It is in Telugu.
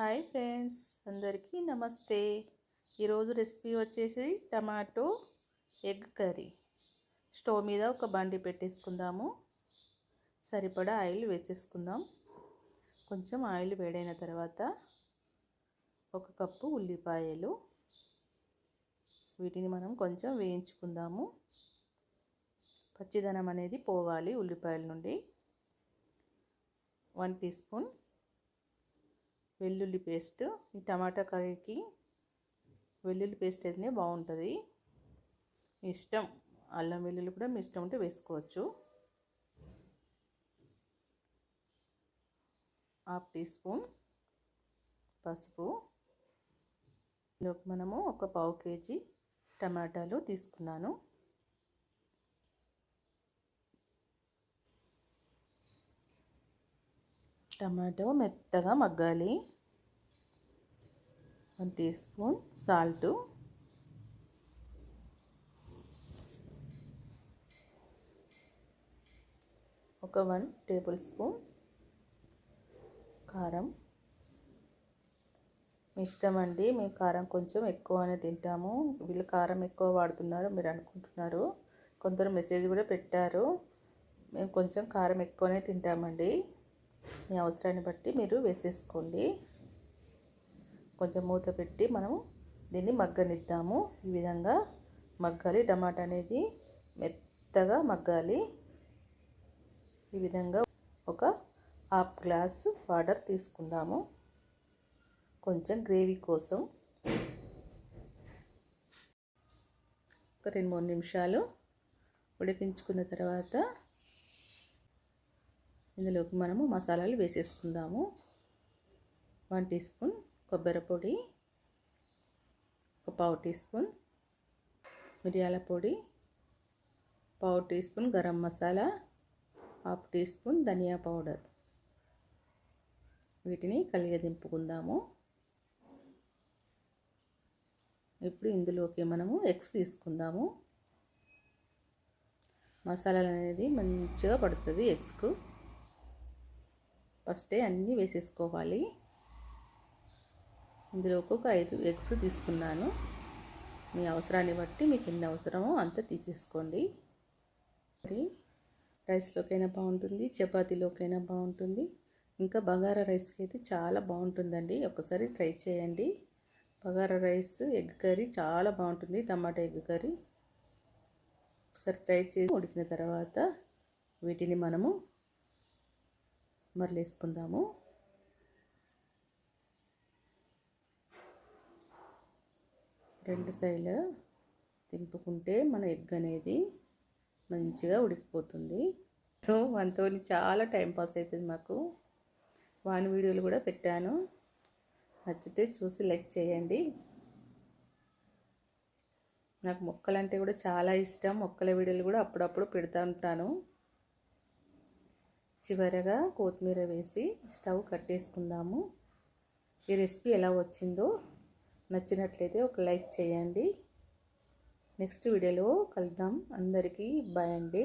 హాయ్ ఫ్రెండ్స్ అందరికీ నమస్తే. ఈరోజు రెసిపీ వచ్చేసి టమాటో ఎగ్ కర్రీ. స్టవ్ మీద ఒక బండి పెట్టేసుకుందాము. సరిపడా ఆయిల్ వేసేసుకుందాం. కొంచెం ఆయిల్ వేడైన తర్వాత ఒక కప్పు ఉల్లిపాయలు. వీటిని మనం కొంచెం వేయించుకుందాము. పచ్చిదనం అనేది పోవాలి ఉల్లిపాయల నుండి. వన్ టీ స్పూన్ వెల్లుల్లి పేస్ట్. ఈ టమాటా కర్రీకి వెల్లుల్లి పేస్ట్ అయితేనే బాగుంటుంది. ఇష్టం. అల్లం వెల్లుల్లి కూడా మీ ఇష్టం ఉంటే వేసుకోవచ్చు. హాఫ్ టీ స్పూన్ పసుపు. మనము ఒక పావు కేజీ టమాటాలు తీసుకున్నాను. టమాటో మెత్తగా మగ్గాలి. One teaspoon salt. ఒక వన్ టేబుల్ స్పూన్ కారం. మీ ఇష్టం అండి. మేము కారం కొంచెం ఎక్కువనే తింటాము. వీళ్ళు కారం ఎక్కువ వాడుతున్నారు మీరు అనుకుంటున్నారు. కొందరు మెసేజ్ కూడా పెట్టారు. మేము కొంచెం కారం ఎక్కువనే తింటామండి. మీ అవసరాన్ని బట్టి మీరు వేసేసుకోండి. కొంచెం మూత పెట్టి మనము దీన్ని మగ్గనిద్దాము. ఈ విధంగా మగ్గాలి. టమాటా అనేది మెత్తగా మగ్గాలి. ఈ విధంగా ఒక హాఫ్ గ్లాస్ వాటర్ తీసుకుందాము. కొంచెం గ్రేవీ కోసం ఒక రెండు మూడు నిమిషాలు ఉడికించుకున్న తర్వాత ఇందులోకి మనము మసాలాలు వేసేసుకుందాము. వన్ టీ స్పూన్ కొబ్బరి పొడి ఒక పావు టీ స్పూన్ మిరియాల పొడి పావు teaspoon garam masala half teaspoon ధనియా పౌడర్. వీటిని కలిగదింపుకుందాము ఇప్పుడు ఇందులోకి మనము ఎగ్స్ తీసుకుందాము. మసాలాలు అనేది మంచిగా పడుతుంది ఎగ్స్కు. ఫస్టే అన్నీ వేసేసుకోవాలి. ఇందులో ఒక్కొక్క ఐదు ఎగ్స్ తీసుకున్నాను. మీ అవసరాన్ని బట్టి మీకు ఎన్ని అవసరమో అంత తీసేసుకోండి. మరి రైస్లోకైనా బాగుంటుంది చపాతీలోకైనా బాగుంటుంది. ఇంకా బగారా రైస్కి అయితే చాలా బాగుంటుందండి. ఒకసారి ట్రై చేయండి. బగారా రైస్ ఎగ్ కర్రీ చాలా బాగుంటుంది టమాటా ఎగ్ కర్రీ. ఒకసారి ట్రై చేసి ఉడికిన తర్వాత వీటిని మనము మరలేసుకుందాము. రెండు సైడ్లు తింపుకుంటే మన ఎగ్ అనేది మంచిగా ఉడికిపోతుంది. మనతో చాలా టైం పాస్ అవుతుంది మాకు. వాని వీడియోలు కూడా పెట్టాను. నచ్చితే చూసి లైక్ చేయండి. నాకు మొక్కలంటే కూడా చాలా ఇష్టం. మొక్కల వీడియోలు కూడా అప్పుడప్పుడు పెడతా ఉంటాను. చివరగా కొత్తిమీర వేసి స్టవ్ కట్టేసుకుందాము. ఈ రెసిపీ ఎలా వచ్చిందో నచ్చినట్లయితే ఒక లైక్ చేయండి. నెక్స్ట్ వీడియోలో కలుద్దాం. అందరికీ బాయ్ అండి.